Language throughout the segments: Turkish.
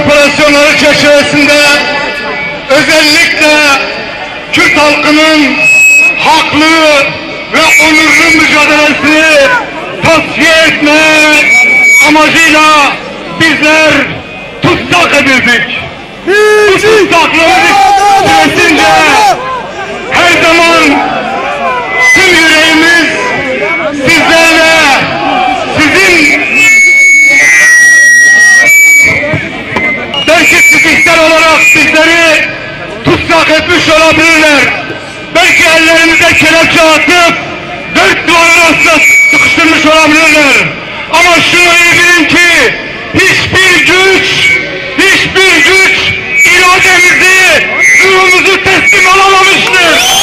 operasyonları çerçevesinde özellikle Kürt halkının haklı ve onurlu mücadelesini tasfiye etme amacıyla bizler olarak bizleri tutsak etmiş olabilirler. Belki ellerimize kelepçe atıp dört duvarın arasında sıkıştırmış olabilirler. Ama şunu iyi bilin ki hiçbir güç, hiçbir güç irademizi, ruhumuzu teslim alamamıştır.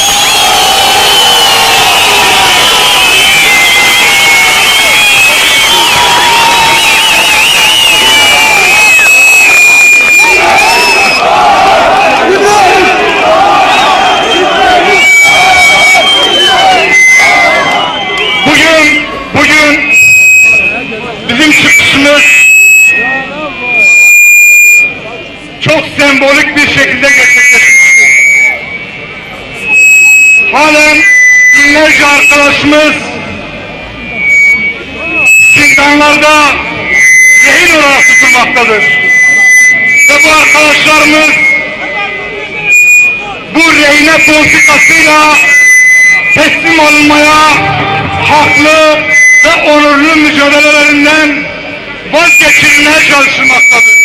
Bugün, bugün bizim çıkışımız çok sembolik bir şekilde gerçekleşmiştir. Halen binlerce arkadaşımız zindanlarda rehin olarak tutulmaktadır. Ve bu arkadaşlarımız bu rehine politikasıyla teslim olmaya haklı ve onurlu mücadelelerinden vazgeçilmeye çalışılmaktadır.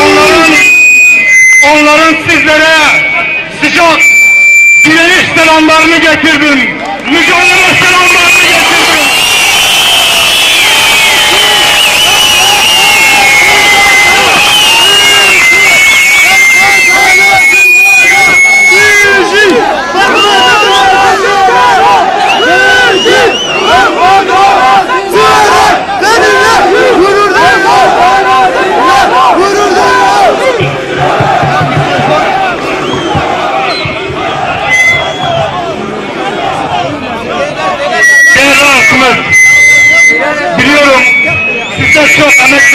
Onların, onların sizlere sıcak direniş selamlarını getirdim. Mücadele selamlarını getirdim.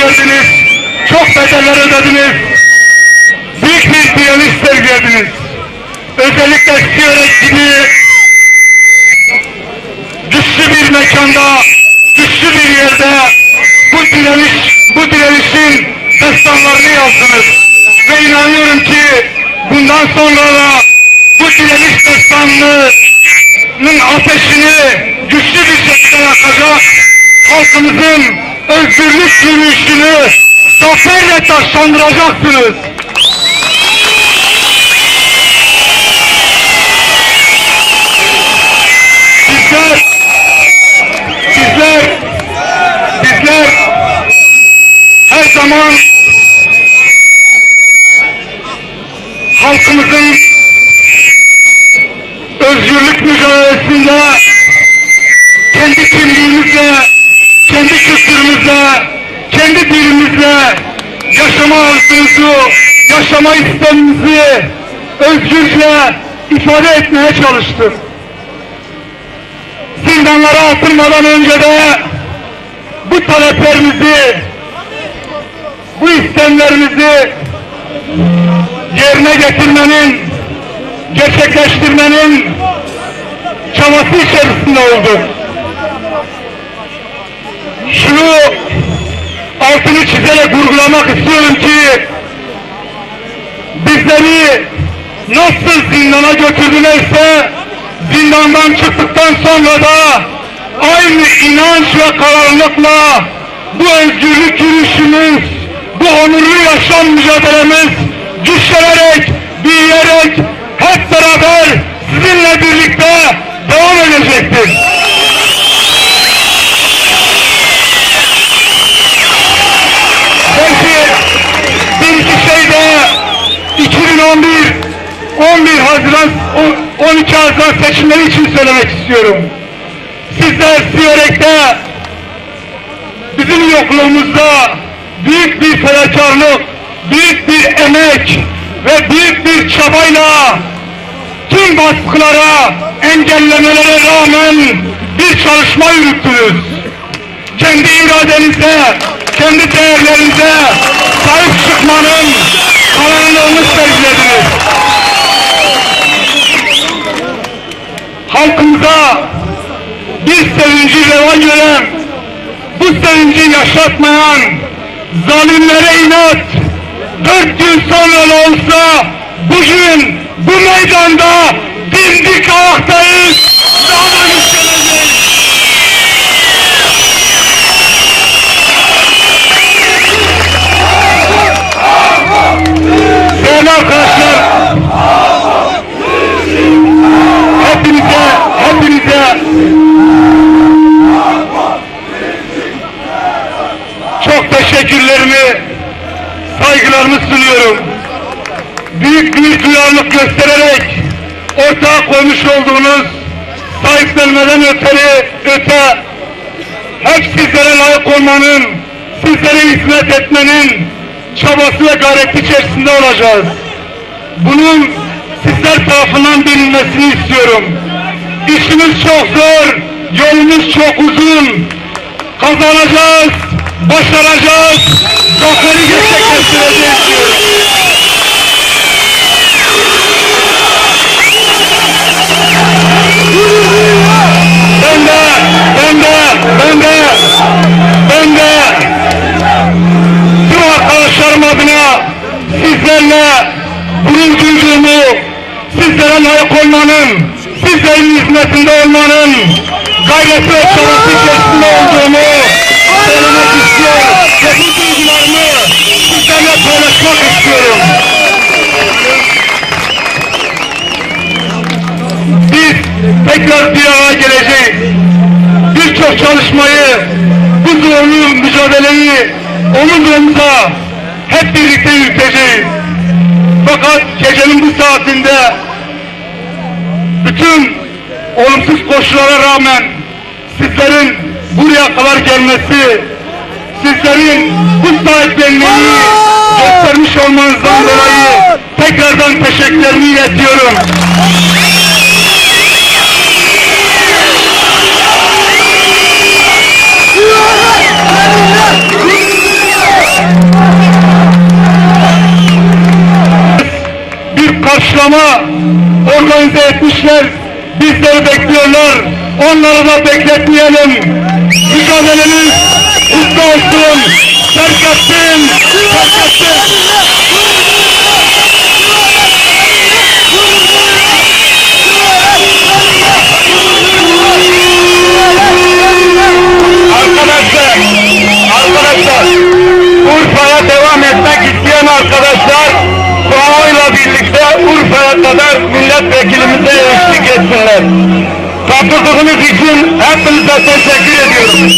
Verdiniz, çok bedeller ödediniz, büyük bir direniş sergilediniz. Özellikle Siyorek gibi güçlü bir mekanda, güçlü bir yerde bu direniş, bu direnişin destanlarını yazdınız. Ve inanıyorum ki bundan sonra da bu direniş destanının ateşini güçlü bir şekilde yakacak, halkımızın özgürlük yürüyüşünü zaferle taşlandıracaksınız. Yaşama istemimizi özgürce ifade etmeye çalıştık zindanlara atılmadan önce de bu taleplerimizi, bu istemlerimizi yerine getirmenin, gerçekleştirmenin çabası içerisinde olduk. Şunu altını çizerek vurgulamak istiyorum ki bizleri nasıl zindana götürdülerse zindandan çıktıktan sonra da aynı inanç ve kararlılıkla bu özgürlük yürüyüşümüz, bu onurlu yaşam mücadelemiz güçlenerek, büyüyerek hep beraber sizinle birlikte devam edecektir. 2012 Azman seçimleri için söylemek istiyorum. Sizler Siyerek'te bizim yokluğumuzda büyük bir fedakarlık, büyük bir emek ve büyük bir çabayla tüm baskılara, engellemelere rağmen bir çalışma yürüttünüz. Kendi iradenize, kendi değerlerinize sahip çıkmanın kararlılığını sergilediniz. Halkımıza bir sevinci reva gören, bu sevinci yaşatmayan zalimlere inat, dört gün sonra da olsa bugün bu meydanda dimdik ayaktayız, daha da yükseleceğiz. Değerli arkadaşlar, hepinize, hepinize çok teşekkürlerimi, saygılarımı sunuyorum. Büyük bir duyarlılık göstererek koymuş olduğunuz sahiplenmeden öteri, öte hep sizlere layık olmanın, sizlere hizmet etmenin çabası ve gayreti içerisinde olacağız. Bunun sizler tarafından bilinmesini istiyorum. İşimiz çok zor, yolumuz çok uzun. Kazanacağız, başaracağız, zaferi gerçekleştireceğiz diyorum. Ve çabası içerisinde olduğumu söylemek istiyorum. Ve bu duygularımı sizlerle paylaşmak istiyorum. Biz tekrar bir araya geleceğiz. Birçok çalışmayı, bu zorlu mücadeleyi omuz omuza hep birlikte yürüteceğiz. Fakat gecenin bu saatinde bütün olumsuz koşullara rağmen sizlerin buraya kadar gelmesi, sizlerin bu sahiplenmeyi göstermiş olmanızdan dolayı tekrardan teşekkürlerimi iletiyorum. bir karşılama organize etmişler. Bizleri bekliyorlar. Onları da bekletmeyelim. Mücadelemiz kutlu olsun. Terk etsin. Arkadaşlar, arkadaşlar, Urfa'ya devam etmek isteyen arkadaşlar, Doğayla birlikte Urfa'ya kadar milletvekilimize eşlik etsinler. Katıldığınız için hepinize teşekkür ediyorum.